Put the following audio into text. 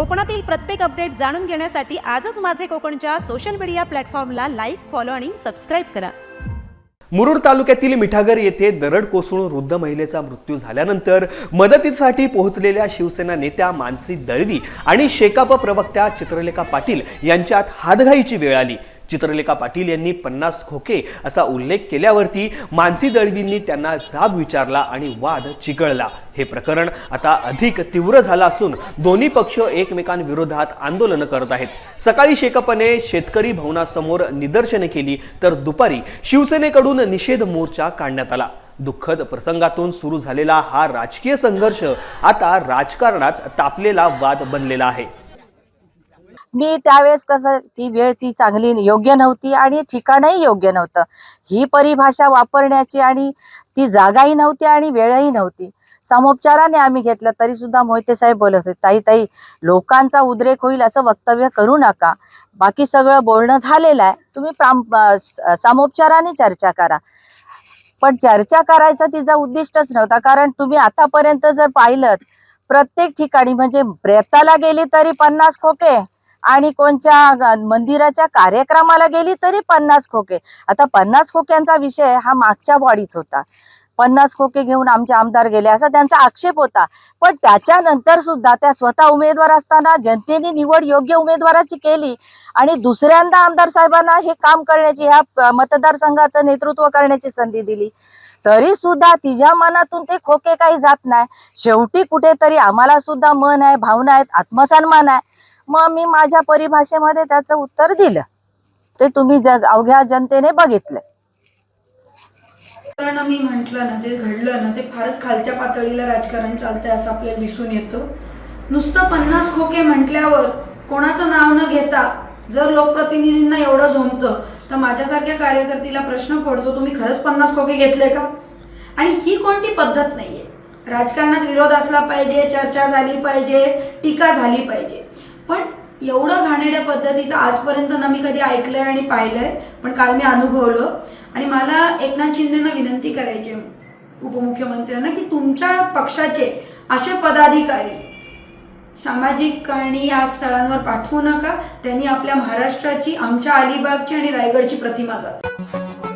कोकणातील प्रत्येक अपडेट जाणून घेण्यासाठी आजच माझे कोकणच्या सोशल मीडिया प्लॅटफॉर्मला लाईक फॉलो आणि सबस्क्राईब करा. मुरुड तालुक्यातील मिठागर येथे दरड कोसळून वृद्ध महिलेचा मृत्यू झाल्यानंतर मदतीसाठी पोहोचलेल्या शिवसेना नेत्या मानसी दळवी आणि शेकाप प्रवक्त्या चित्रलेखा पाटील यांच्यात हातघाईची वेळ आली. चित्रलेखा पाटील यांनी पन्नास खोके असा उल्लेख केल्यावरती मानसी दळवींनी त्यांना जाब विचारला आणि वाद चिघळला. हे प्रकरण आता अधिक तीव्र झालं असून दोन्ही पक्ष एकमेकांविरोधात आंदोलन करत आहेत. सकाळी शेकपने शेतकरी भवनासमोर निदर्शने केली तर दुपारी शिवसेनेकडून निषेध मोर्चा काढण्यात आला. दुःखद प्रसंगातून सुरू झालेला हा राजकीय संघर्ष आता राजकारणात तापलेला वाद बनलेला आहे. मी त्यावेळेस कसं ती वेळ ती चांगली योग्य नव्हती आणि ठिकाणही योग्य नव्हतं. ही परिभाषा वापरण्याची आणि ती जागाही नव्हती आणि वेळही नव्हती. समोपचाराने आम्ही घेतलं तरी सुद्धा मोहिते साहेब बोलत होते ताई ताई लोकांचा उद्रेक होईल असं वक्तव्य करू नका. बाकी सगळं बोलणं झालेलं आहे. तुम्ही प्राम सामोपचाराने समोपचाराने चर्चा करा. पण चर्चा करायचा तिचा उद्दिष्टच नव्हता कारण तुम्ही आतापर्यंत जर पाहिलं प्रत्येक ठिकाणी म्हणजे प्रेताला गेली तरी पन्नास खोके. आणि कोणत्या मंदिराच्या कार्यक्रमाला गेली तरी पन्नास खोके. आता पन्नास खोक्यांचा विषय हा मागच्या बॉडीत होता. पन्नास खोके घेऊन आमचे आमदार गेले असा त्यांचा आक्षेप होता. पण त्याच्यानंतर सुद्धा त्या स्वतः उमेदवार असताना जनतेने निवड योग्य उमेदवाराची केली आणि दुसऱ्यांदा आमदार साहेबांना हे काम करण्याची ह्या मतदारसंघाचं नेतृत्व करण्याची संधी दिली. तरी सुद्धा तिच्या मनातून ते खोके काही जात नाही. शेवटी कुठेतरी आम्हाला सुद्धा मन आहे भावना आहेत आत्मसन्मान आहे. मग मी माझ्या परिभाषेमध्ये त्याचं उत्तर दिलं. ते तुम्ही जग अवघ्या जनतेने बघितलं मी म्हटलं ना जे घडलं ना ते फारच खालच्या पातळीला राजकारण चालतंय असं आपल्याला दिसून येतं. नुसतं पन्नास खोके म्हटल्यावर कोणाचं नाव न घेता जर लोकप्रतिनिधींना एवढं झोमतं तर माझ्यासारख्या कार्यकर्तीला प्रश्न पडतो तुम्ही खरंच पन्नास खोके घेतले का? आणि ही कोणती पद्धत नाहीये? राजकारणात विरोध असला पाहिजे चर्चा झाली पाहिजे टीका झाली पाहिजे. पण एवढं घाणेड्या पद्धतीचं आजपर्यंत ना मी कधी ऐकलंय आणि पाहिलंय पण काल मी अनुभवलं. आणि मला एकनाथ शिंदेना विनंती करायची उपमुख्यमंत्र्यांना की तुमच्या पक्षाचे असे पदाधिकारी सामाजिक आणि या स्थळांवर पाठवू नका. त्यांनी आपल्या महाराष्ट्राची आमच्या अलिबागची आणि रायगडची प्रतिमा जाते